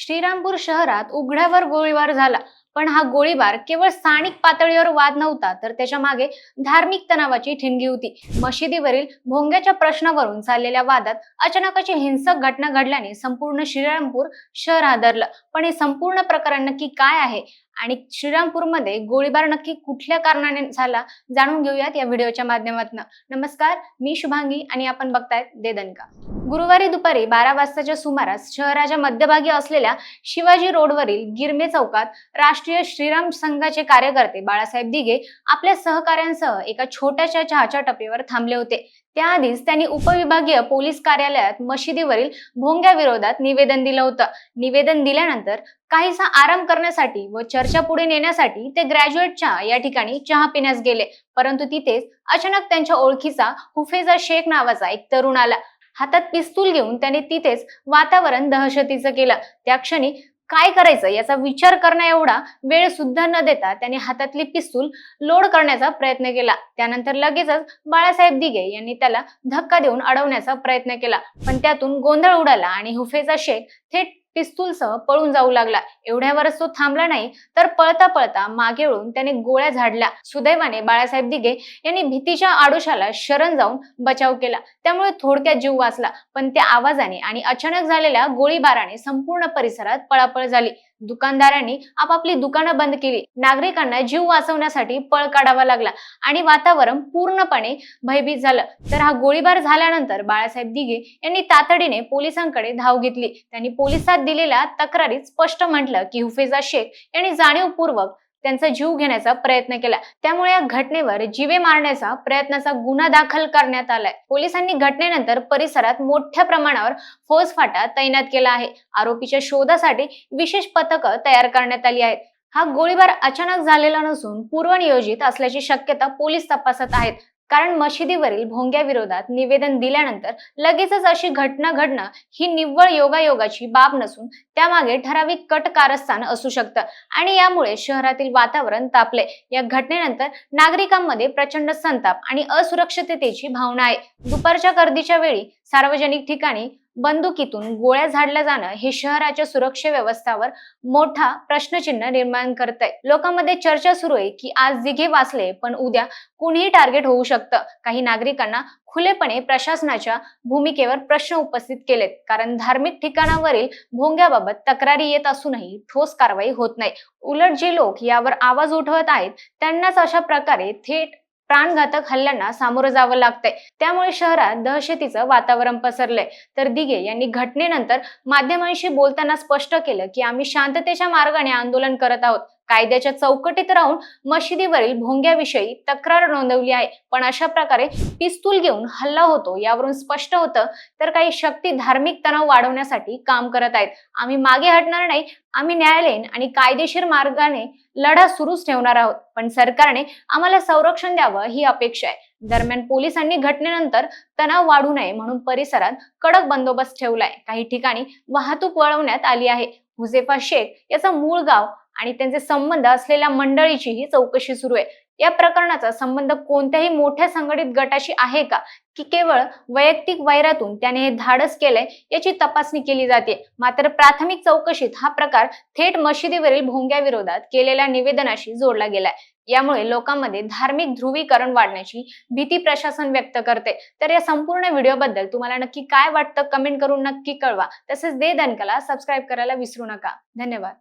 श्रीरामपूर शहरात उघड्यावर गोळीबार झाला. पण हा गोळीबार केवळ स्थानिक पातळीवर वाद नव्हता तर त्याच्यामागे धार्मिक तणावाची ठिणगी होती. मशिदीवरील भोंग्याच्या प्रश्नावरून चाललेल्या वादात अचानक अशी हिंसक घटना घडल्याने संपूर्ण श्रीरामपूर शहर हादरलं. पण हे संपूर्ण प्रकरण नक्की काय आहे? आणि श्रीरामपूरमध्ये गोळीबार नक्की कुठल्या कारणाने झाला जाणून घेऊयात या व्हिडिओच्या माध्यमातून. नमस्कार मी शुभांगी आणि आपण बघतायत देदनका गुरुवारी दुपारी बारा वाजताच्या सुमारास शहराच्या मध्यभागी असलेल्या शिवाजी रोडवरील गिरमे चौकात राष्ट्रीय श्रीराम संघाचे कार्यकर्ते बाळासाहेब दिघे आपल्या सहकाऱ्यांसह एका छोट्याशा चहाच्या टपरीवर थांबले होते. त्याआधीच त्यांनी उपविभागीय पोलीस कार्यालयात मशिदीवरील भोंग्या विरोधात निवेदन दिलं होतं. निवेदन दिल्यानंतर काहीसा आराम करण्यासाठी व चर्चा पुढे नेण्यासाठी ते ग्रॅज्युएटच्या या ठिकाणी चहा पिण्यास गेले. परंतु तिथेच अचानक त्यांच्या ओळखीचा हुफेजा शेख नावाचा एक तरुण आला. हातात पिस्तूल घेऊन त्याने तिथेच वातावरण दहशतीचं केलं. त्या क्षणी काय करायचं याचा विचार करण्या एवढा वेळ सुद्धा न देता त्याने हातातली पिस्तूल लोड करण्याचा प्रयत्न केला. त्यानंतर लगेचच बाळासाहेब दिघे यांनी त्याला धक्का देऊन अडवण्याचा प्रयत्न केला. पण त्यातून गोंधळ उडाला आणि हुफेचा शेख थेट पिस्तूलसह पळून जाऊ लागला. एवढ्यावरच तो थांबला नाही तर पळता पळता मागे वळून त्याने गोळ्या झाडल्या. सुदैवाने बाळासाहेब दिघे यांनी भीतीच्या आडोशाला शरण जाऊन बचाव केला. त्यामुळे थोडक्यात जीव वाचला पण त्या आवाजाने आणि अचानक झालेल्या गोळीबाराने संपूर्ण परिसरात पळापळ झाली. दुकानदारांनी आपापली दुकानं बंद केली. नागरिकांना जीव वाचवण्यासाठी पळ काढावा लागला आणि वातावरण पूर्णपणे भयभीत झालं. तर हा गोळीबार झाल्यानंतर बाळासाहेब दिघे यांनी तातडीने पोलिसांकडे धाव घेतली. त्यांनी पोलिसात दिलेल्या तक्रारीत स्पष्ट म्हटलं की हुफेजा शेख यांनी जाणीवपूर्वक त्यांचा जीव घेण्याचा प्रयत्न केला. त्यामुळे या घटनेवर जीवे मारण्याचा प्रयत्नाचा गुन्हा दाखल करण्यात आलाय. पोलिसांनी घटनेनंतर परिसरात मोठ्या प्रमाणावर फौजफाटा तैनात केला आहे. आरोपीच्या शोधासाठी विशेष पथकं तयार करण्यात आली आहेत. हा गोळीबार अचानक झालेला नसून पूर्वनियोजित असल्याची शक्यता पोलीस तपासत आहेत. कारण मशिदीवरील भोंग्या विरोधात निवेदन दिल्यानंतर लगेचच अशी घटना घडणं ही निव्वळ योगायोगाची बाब नसून त्यामागे ठराविक कट कारस्थान असू शकतं. आणि यामुळे शहरातील वातावरण तापले. या घटनेनंतर नागरिकांमध्ये प्रचंड संताप आणि असुरक्षिततेची भावना आहे. दुपारच्या गर्दीच्या वेळी सार्वजनिक ठिकाणी बंदुकीतून गोळ्या झाडल्या जाणं हे शहराच्या सुरक्षा व्यवस्थावर मोठा प्रश्नचिन्ह निर्माण करत आहे लोकांमध्ये चर्चा सुरू आहे की आज दिघे वाचले पण उद्या कुणीही टार्गेट होऊ शकतं. काही नागरिकांना खुलेपणे प्रशासनाच्या भूमिकेवर प्रश्न उपस्थित केलेत. कारण धार्मिक ठिकाणावरील भोंग्याबाबत तक्रारी येत असूनही ठोस कारवाई होत नाही. उलट जे लोक यावर आवाज उठवत आहेत त्यांनाच अशा प्रकारे थेट प्राणघातक हल्ल्यांना सामोरं जावं लागतंय. त्यामुळे शहरात दहशतीचं वातावरण पसरलंय. तर दिघे यांनी घटनेनंतर माध्यमांशी बोलताना स्पष्ट केलं की आम्ही शांततेच्या मार्गाने आंदोलन करत आहोत. कायद्याच्या चौकटीत राहून मशिदीवरील भोंग्याविषयी तक्रार नोंदवली आहे. पण अशा प्रकारे पिस्तूल घेऊन हल्ला होतो यावरून स्पष्ट होतं तर काही शक्ती धार्मिक तणाव वाढवण्यासाठी काम करत आहेत. आम्ही मागे हटणार नाही आम्ही न्यायालयीन आणि कायदेशीर मार्गाने लढा सुरूच ठेवणार आहोत. पण सरकारने आम्हाला संरक्षण द्यावं ही अपेक्षा आहे. दरम्यान पोलिसांनी घटनेनंतर तणाव वाढू नये म्हणून परिसरात कडक बंदोबस्त ठेवलाय. काही ठिकाणी वाहतूक वळवण्यात आली आहे. हुजेफा शेख याचं मूळ गाव आणि त्यांचे संबंध असलेल्या मंडळीचीही चौकशी सुरू आहे. या प्रकरणाचा संबंध कोणत्याही मोठ्या संघटित गटाशी आहे का? की केवळ वैयक्तिक वैरातून त्याने हे धाडस केलंय याची तपासणी केली जाते. मात्र प्राथमिक चौकशीत हा प्रकार थेट मशिदीवरील भोंग्या विरोधात केलेल्या निवेदनाशी जोडला गेलाय. यामुळे लोकांमध्ये धार्मिक ध्रुवीकरण वाढण्याची भीती प्रशासन व्यक्त करते. तर या संपूर्ण व्हिडिओबद्दल तुम्हाला नक्की काय वाटतं? कमेंट करून नक्की कळवा. तसेच दे दणकाला सबस्क्राईब करायला विसरू नका. धन्यवाद.